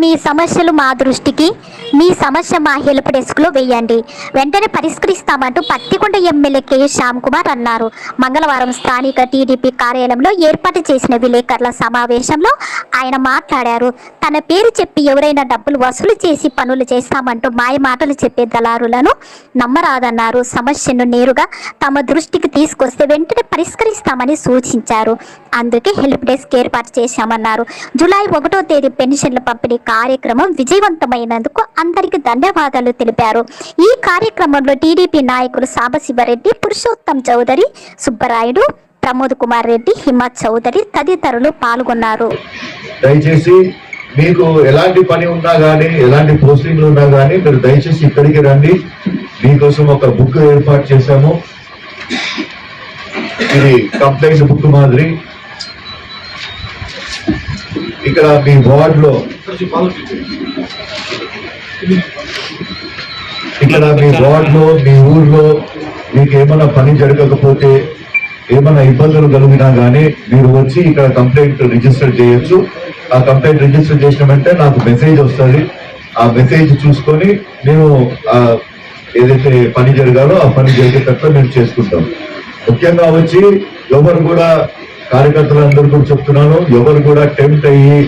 మీ సమస్యలు మా దృష్టికి మీ సమస్య మా హెల్ప్ డెస్క్లో వేయండి. వెంటనే పరిష్కరిస్తామంటూ పత్తికొండ ఎమ్మెల్యే కె. శ్యామ్ కుమార్ అన్నారు. మంగళవారం స్థానిక టీడీపీ కార్యాలయంలో ఏర్పాటు చేసిన విలేకరుల సమావేశంలో ఆయన మాట్లాడారు. తన పేరు చెప్పి ఎవరైనా డబ్బులు వసూలు చేసి పనులు చేస్తామంటూ మాయ మాటలు చెప్పే దళారులను నమ్మరాదన్నారు. సమస్యను నేరుగా తమ దృష్టికి తీసుకొస్తే వెంటనే పరిష్కరిస్తామని సూచించారు. అందుకే హెల్ప్ డెస్క్ ఏర్పాటు చేశామన్నారు. జూలై ఒకటో తేదీ పెన్షన్ల పంపిణీ కార్యక్రమం విజయవంతమైనందుకు అందరికి ధన్యవాదాలు తెలిపారు. ఈ కార్యక్రమంలో టీడీపీ నాయకులు సాంబశివరెడ్డి పురుషోత్తం చౌదరి సుబ్బరాయుడు ప్రమోద్ కుమార్ రెడ్డి హిమత్ చౌదరి తదితరులు పాల్గొన్నారు. దయచేసి మీకు ఎలాంటి పని ఉన్నా కానీ ఎలాంటి పోస్టింగ్లు ఉన్నా కానీ మీరు దయచేసి ఇక్కడికి రండి. మీకోసం ఒక బుక్ ఏర్పాటు చేశాము. ఇది కంప్లైంట్ బుక్ మాదిరి. ఇక్కడ మీ వార్డులో ఇక్కడ మీ వార్డులో మీ ఊర్లో మీకు ఏమైనా పని జరగకపోతే ఏమైనా ఇబ్బందులు కలిగినా కానీ మీరు వచ్చి ఇక్కడ కంప్లైంట్ రిజిస్టర్ చేయొచ్చు. ఆ కంప్లైంట్ రిజిస్టర్ చేసిన వెంటనే నాకు మెసేజ్ వస్తుంది. ఆ మెసేజ్ చూసుకొని మేము ఏదైతే పని జరగాలో ఆ పని జరిగేటట్లు మేము చేసుకుంటాం. ముఖ్యంగా వచ్చి ఎవరు కూడా కార్యకర్తలందరూ కూడా చెప్తున్నాను ఎవరు కూడా టెంప్ట్ అయ్యి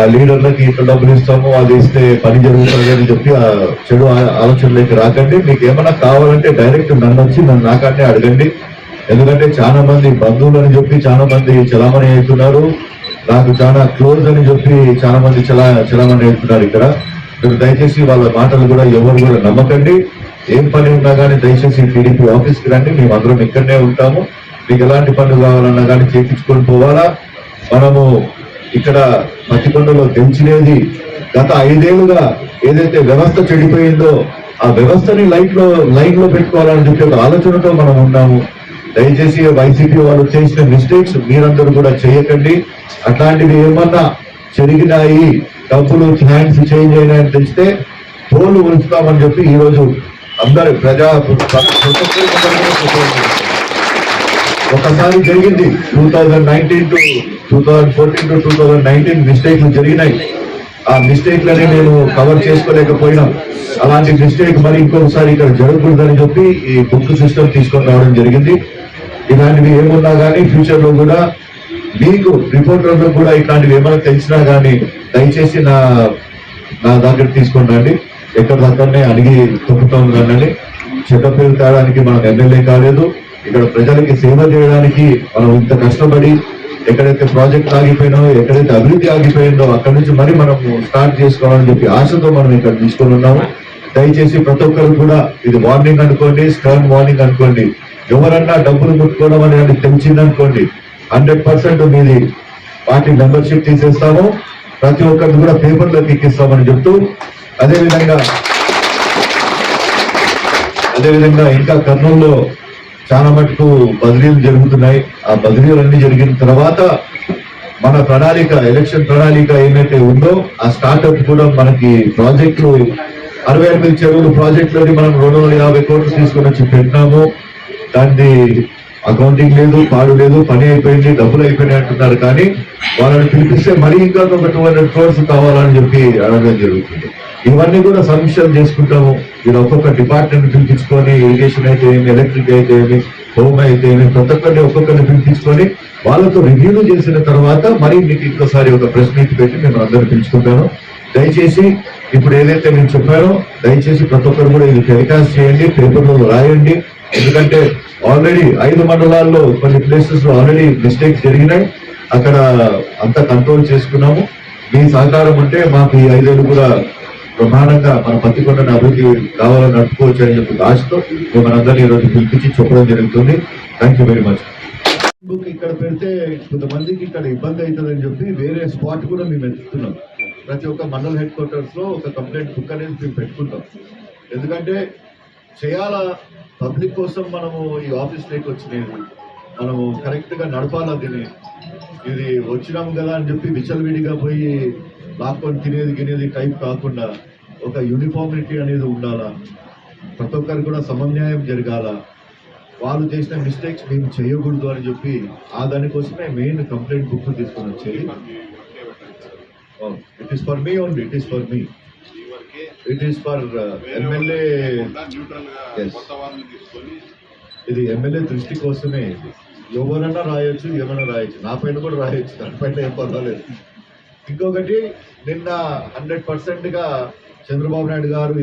ఆ లీడర్లకి ఇట్లా డబ్బులు ఇస్తాము అది ఇస్తే పని జరుగుతుంది అని చెప్పి ఆ చెడు ఆలోచనలోకి రాకండి. మీకు ఏమైనా కావాలంటే డైరెక్ట్ నన్ను వచ్చి నన్ను నాకంటే అడగండి. ఎందుకంటే చాలా మంది బంధువులు అని చెప్పి చాలా మంది చలామణి అవుతున్నారు. నాకు చాలా క్లోజ్ అని చెప్పి చాలా మంది చలా చలామణి అవుతున్నారు ఇక్కడ. మీరు దయచేసి వాళ్ళ మాటలు కూడా ఎవరు కూడా నమ్మకండి. ఏం పని ఉన్నా కానీ దయచేసి టీడీపీ ఆఫీస్కి రండి. మేము అందరం ఇక్కడనే ఉంటాము. మీకు ఎలాంటి పనులు కావాలన్నా కానీ చేయించుకొని పోవాలా? మనము ఇక్కడ పత్తికొండలో గెలిచినది గత ఐదేళ్ళుగా ఏదైతే వ్యవస్థ చెడిపోయిందో ఆ వ్యవస్థని లైట్లో లైన్లో పెట్టుకోవాలని చెప్పి ఒక ఆలోచనతో మనం ఉన్నాము. దయచేసి వైసీపీ వాళ్ళు చేసిన మిస్టేక్స్ మీరందరూ కూడా చేయకండి. అట్లాంటివి ఏమన్నా జరిగినాయి డబ్బులు హ్యాండ్స్ చేంజ్ అయినాయని తెలిస్తే తోలు ఉంచుతామని చెప్పి ఈరోజు అందరు ప్రజా ఒకసారి జరిగింది. Two thousand nineteen to two thousand fourteen to two thousand nineteen మిస్టేక్లు జరిగినాయి. ఆ మిస్టేక్లని నేను కవర్ చేసుకోలేకపోయినా. అలాంటి మిస్టేక్ మరి ఇంకొకసారి ఇక్కడ జరగకూడదని చెప్పి ఈ బుక్ సిస్టమ్ తీసుకొని రావడం జరిగింది. ఇలాంటివి ఏమున్నా కానీ ఫ్యూచర్లో కూడా మీకు రిపోర్టర్లకు కూడా ఇట్లాంటివి ఏమైనా తెలిసినా కానీ దయచేసి నా నా దగ్గర తీసుకొని రండి. ఎక్కడ దగ్గరనే అడిగి తొక్కుతూ ఉండండి చెడ్డ పేరు తేడానికి మనం ఎమ్మెల్యే కాలేదు. ఇక్కడ ప్రజలకి సేవ చేయడానికి మనం ఇంత కష్టపడి ఎక్కడైతే ప్రాజెక్ట్ ఆగిపోయినాయో ఎక్కడైతే అభివృద్ధి ఆగిపోయిందో అక్కడి నుంచి మరి మనం స్టార్ట్ చేసుకోవాలని చెప్పి ఆశతో మనం ఇక్కడ తీసుకొని ఉన్నాము. దయచేసి ప్రతి ఒక్కరు కూడా ఇది వార్నింగ్ అనుకోండి స్టర్న్ వార్నింగ్ అనుకోండి. ఎవరన్నా డబ్బులు ముట్టుకోవడం అనేది తెలిసిందనుకోండి హండ్రెడ్ పర్సెంట్ మీది పార్టీ మెంబర్షిప్ తీసేస్తాము. ప్రతి ఒక్కరిని కూడా పేపర్లోకి ఎక్కిస్తామని చెప్తూ అదేవిధంగా అదేవిధంగా ఇంకా కర్నూలులో చాలా మటుకు బదిలీలు జరుగుతున్నాయి. ఆ బదిలీలన్నీ జరిగిన తర్వాత మన ప్రణాళిక ఎలక్షన్ ప్రణాళిక ఏమైతే ఉందో ఆ స్టార్ట్అప్ కూడా మనకి ప్రాజెక్టులు అరవై ఎనిమిది చెరువులు ప్రాజెక్టులని మనం రెండు వందల యాభై కోట్లు తీసుకొని వచ్చి పెట్టినాము. దాన్ని అకౌంటింగ్ లేదు పాడు లేదు పని అయిపోయింది డబ్బులు అయిపోయినాయి అంటున్నారు కానీ వాళ్ళని పిలిపిస్తే మరీ ఇంకా ఒక టూ హండ్రెడ్ క్రోర్స్ కావాలని చెప్పి అడగడం జరుగుతుంది. ఇవన్నీ కూడా సమీక్షలు చేసుకుంటాము. ఇది ఒక్కొక్క డిపార్ట్మెంట్ పిలిపించుకొని ఇరిగేషన్ అయితే ఏమి ఎలక్ట్రిక్ అయితే ఏమి హోమ్ అయితే ఏమి ప్రతి ఒక్కరిని ఒక్కొక్కరిని పిలిపించుకొని వాళ్ళతో రివ్యూలు చేసిన తర్వాత మరి మీకు ఇంకోసారి ఒక ప్రెస్ మీట్ పెట్టి మేము అందరూ పిలుచుకుంటాను. దయచేసి ఇప్పుడు ఏదైతే నేను చెప్పానో దయచేసి ప్రతి ఒక్కరు కూడా ఇది టెలికాస్ట్ చేయండి పేపర్లో రాయండి. ఎందుకంటే ఆల్రెడీ ఐదు మండలాల్లో కొన్ని ప్లేసెస్లో ఆల్రెడీ మిస్టేక్స్ జరిగినాయి. అక్కడ అంతా కంట్రోల్ చేసుకున్నాము. మీ సహకారం ఉంటే మాకు ఈ ఐదేళ్ళు కూడా ప్రమాణంగా మన పత్తికొండని అభివృద్ధి కావాలని నడుపుకోవచ్చు అని చెప్పి ఆశతో మేము మనందరినీ ఈరోజు పిలిపించి చెప్పడం జరుగుతుంది. Thank you very much book ఇక్కడ పెడితే కొంతమందికి ఇక్కడ ఇబ్బంది అవుతుందని చెప్పి వేరే స్పాట్ కూడా మేము వెతుకుతున్నాం. ప్రతి ఒక్క మండల్ హెడ్ క్వార్టర్స్లో ఒక కంప్లైంట్ బుక్ అనేది మేము పెట్టుకుంటాం. ఎందుకంటే చేయాలా పబ్లిక్ కోసం మనము ఈ ఆఫీస్ లేకి వచ్చినాయి మనము కరెక్ట్గా నడపాలా దీన్ని. ఇది వచ్చినాం కదా అని చెప్పి విచలవిడిగా పోయి లాక్కొని తినేది గినేది టైప్ కాకుండా ఒక యూనిఫార్మిటీ అనేది ఉండాలా? ప్రతి ఒక్కరికి కూడా సమన్యాయం జరగాల? వాళ్ళు చేసిన మిస్టేక్స్ మేము చేయకూడదు అని చెప్పి ఆ దానికోసమే మెయిన్ కంప్లైంట్ బుక్ తీసుకొని వచ్చేది. It is for me only it is for me it is for MLA ఇది ఎమ్మెల్యే దృష్టి కోసమే. ఇది ఎవరన్నా రాయొచ్చు ఏమైనా రాయొచ్చు. నా పైన కూడా రాయొచ్చు. దానిపైన ఏం పర్వాలేదు. ఇంకొకటి నిన్న హండ్రెడ్ పర్సెంట్గా చంద్రబాబు నాయుడు గారు